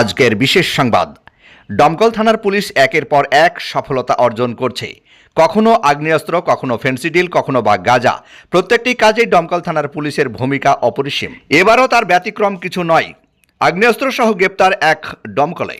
আজকের বিশেষ সংবাদ। দমকল থানার পুলিশ একের পর এক সফলতা অর্জন করছে। কখনো আগ্নেয়াস্ত্র, কখনো ফেন্সিডিল কখনো বা গাজা। প্রত্যেকটি কাজেই দমকল থানার পুলিশের ভূমিকা অপরিসীম। এবারও তার ব্যতিক্রম কিছু নয়। আগ্নেয়াস্ত্র সহ গ্রেপ্তার এক দমকলে।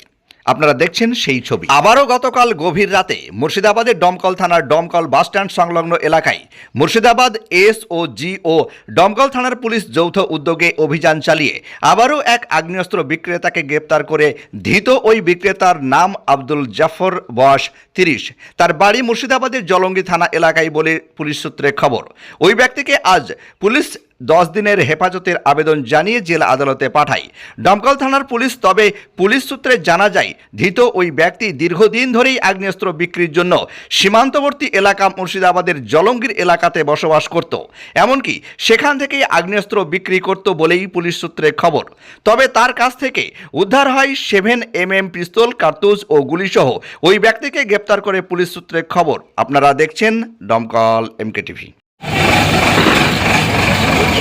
আপনারা দেখছেন সেই ছবি। আবারও গতকাল গভীর রাতে মুর্শিদাবাদের ডমকল থানার দমকল বাসস্ট্যান্ড সংলগ্ন এলাকায় মুর্শিদাবাদ এস ও জি ও দমকল থানার পুলিশ যৌথ উদ্যোগে অভিযান চালিয়ে আবারও এক আগ্নেয়াস্ত্র বিক্রেতাকে গ্রেপ্তার করে ধৃত ওই বিক্রেতার নাম আব্দুল জাফর, বয়স তিরিশ। তার বাড়ি মুর্শিদাবাদের জলঙ্গি থানা এলাকায় বলে পুলিশ সূত্রে খবর। ওই ব্যক্তিকে আজ পুলিশ দশ দিনের হেফাজতের আবেদন জানিয়ে জেলা আদালতে পাঠায়। দমকল থানার পুলিশ, তবে পুলিশ সূত্রে জানা যায়, ধৃত ওই ব্যক্তি দীর্ঘদিন ধরেই আগ্নেয়াস্ত্র বিক্রির জন্য সীমান্তবর্তী এলাকা মুর্শিদাবাদের জলঙ্গির এলাকাতে বসবাস করত। এমনকি সেখান থেকেই আগ্নেয়াস্ত্র বিক্রি করত বলেই পুলিশ সূত্রে খবর। তবে তার কাছ থেকে উদ্ধার হয় সেভেন এম এম পিস্তল, কার্তুজ ও গুলিসহ। ওই ব্যক্তিকে গ্রেপ্তার করে পুলিশ সূত্রে খবর। আপনারা দেখছেন দমকল এমকে টিভি